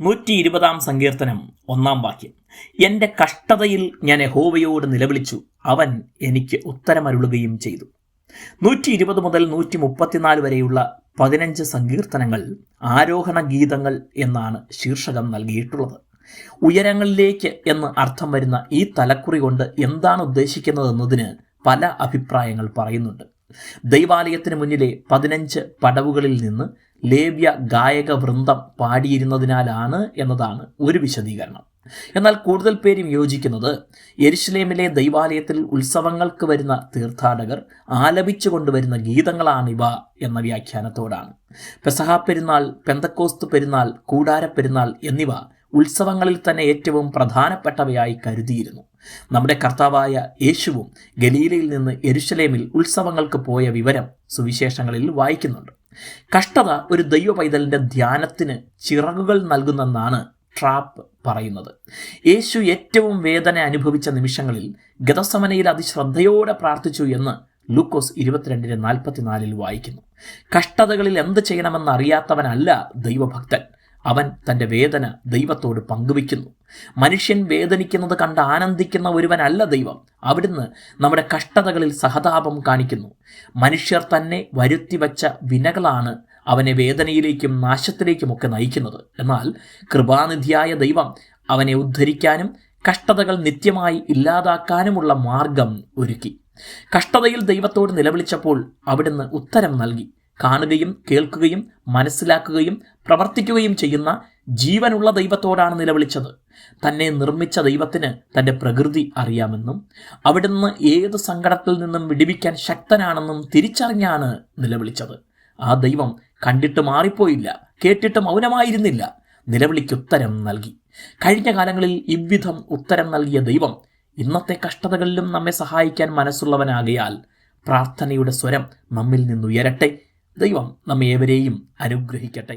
നൂറ്റി ഇരുപതാം സങ്കീർത്തനം ഒന്നാം വാക്യം. എന്റെ കഷ്ടതയിൽ ഞാൻ യഹോവയോട് നിലവിളിച്ചു. അവൻ എനിക്ക് ഉത്തരമരുളുകയും ചെയ്തു. നൂറ്റി ഇരുപത് മുതൽ നൂറ്റി മുപ്പത്തിനാല് വരെയുള്ള പതിനഞ്ച് സങ്കീർത്തനങ്ങൾ ആരോഹണ ഗീതങ്ങൾ എന്നാണ് ശീർഷകം നൽകിയിട്ടുള്ളത്. ഉയരങ്ങളിലേക്ക് എന്ന് അർത്ഥം വരുന്ന ഈ തലക്കുറി കൊണ്ട് എന്താണ് ഉദ്ദേശിക്കുന്നതെന്നതിന് പല അഭിപ്രായങ്ങൾ പറയുന്നുണ്ട്. ദൈവാലയത്തിന് മുന്നിലെ പതിനഞ്ച് പടവുകളിൽ നിന്ന് ലേവ്യ ഗായക വൃന്ദം പാടിയിരുന്നതിനാലാണ് എന്നതാണ് ഒരു വിശദീകരണം. എന്നാൽ കൂടുതൽ പേരും യോജിക്കുന്നത് യെരുഷലേമിലെ ദൈവാലയത്തിൽ ഉത്സവങ്ങൾക്ക് വരുന്ന തീർത്ഥാടകർ ആലപിച്ചു കൊണ്ടുവരുന്ന ഗീതങ്ങളാണിവ എന്ന വ്യാഖ്യാനത്തോടാണ്. പെസഹ പെരുന്നാൾ പെന്തക്കോസ്ത് പെരുന്നാൾ കൂടാര പെരുന്നാൾ എന്നിവ ഉത്സവങ്ങളിൽ തന്നെ ഏറ്റവും പ്രധാനപ്പെട്ടവയായി കരുതിയിരുന്നു. നമ്മുടെ കർത്താവായ യേശുവും ഗലീലയിൽ നിന്ന് എരുഷലേമിൽ ഉത്സവങ്ങൾക്ക് പോയ വിവരം സുവിശേഷങ്ങളിൽ വായിക്കുന്നുണ്ട്. കഷ്ടത ഒരു ദൈവ പൈതലിന്റെ ധ്യാനത്തിന് ചിറകുകൾ നൽകുന്നെന്നാണ് ട്രാപ്പ് പറയുന്നത്. യേശു ഏറ്റവും വേദന അനുഭവിച്ച നിമിഷങ്ങളിൽ ഗതസമനയിൽ അതിശ്രദ്ധയോടെ പ്രാർത്ഥിച്ചു എന്ന് ലൂക്കോസ് ഇരുപത്തിരണ്ടിന് നാൽപ്പത്തിനാലിൽ വായിക്കുന്നു. കഷ്ടതകളിൽ എന്ത് ചെയ്യണമെന്ന് അറിയാത്തവനല്ല ദൈവഭക്തൻ. അവൻ തന്റെ വേദന ദൈവത്തോട് പങ്കുവയ്ക്കുന്നു. മനുഷ്യൻ വേദനിക്കുന്നത് കണ്ട് ആനന്ദിക്കുന്ന ഒരുവനല്ല ദൈവം. അവിടുന്ന് നമ്മുടെ കഷ്ടതകളിൽ സഹതാപം കാണിക്കുന്നു. മനുഷ്യർ തന്നെ വരുത്തിവച്ച വിനകളാണ് അവനെ വേദനയിലേക്കും നാശത്തിലേക്കുമൊക്കെ നയിക്കുന്നത്. എന്നാൽ കൃപാനിധിയായ ദൈവം അവനെ ഉദ്ധരിക്കാനും കഷ്ടതകൾ നിത്യമായി ഇല്ലാതാക്കാനുമുള്ള മാർഗം ഒരുക്കി. കഷ്ടതയിൽ ദൈവത്തോട് നിലവിളിച്ചപ്പോൾ അവിടുന്ന് ഉത്തരം നൽകി. കാണുകയും കേൾക്കുകയും മനസ്സിലാക്കുകയും പ്രവർത്തിക്കുകയും ചെയ്യുന്ന ജീവനുള്ള ദൈവത്തോടാണ് നിലവിളിച്ചത്. തന്നെ നിർമ്മിച്ച ദൈവത്തിന് തന്റെ പ്രകൃതി അറിയാമെന്നും അവിടുന്ന് ഏത് സങ്കടത്തിൽ നിന്നും വിടിവിക്കാൻ ശക്തനാണെന്നും തിരിച്ചറിഞ്ഞാണ് നിലവിളിച്ചത്. ആ ദൈവം കണ്ടിട്ട് മാറിപ്പോയില്ല കേട്ടിട്ട് മൗനമായിരുന്നില്ല. നിലവിളിക്കുത്തരം നൽകി. കഴിഞ്ഞ കാലങ്ങളിൽ ഇவ்விധം ഉത്തരം നൽകിയ ദൈവം ഇന്നത്തെ കഷ്ടതകളിലും നമ്മെ സഹായിക്കാൻ മനസ്സുള്ളവനാകയാൽ പ്രാർത്ഥനയുടെ സ്വരം നമ്മിൽ നിന്നുയരട്ടെ. ദൈവം നമ്മേവരെയും അനുഗ്രഹിക്കട്ടെ.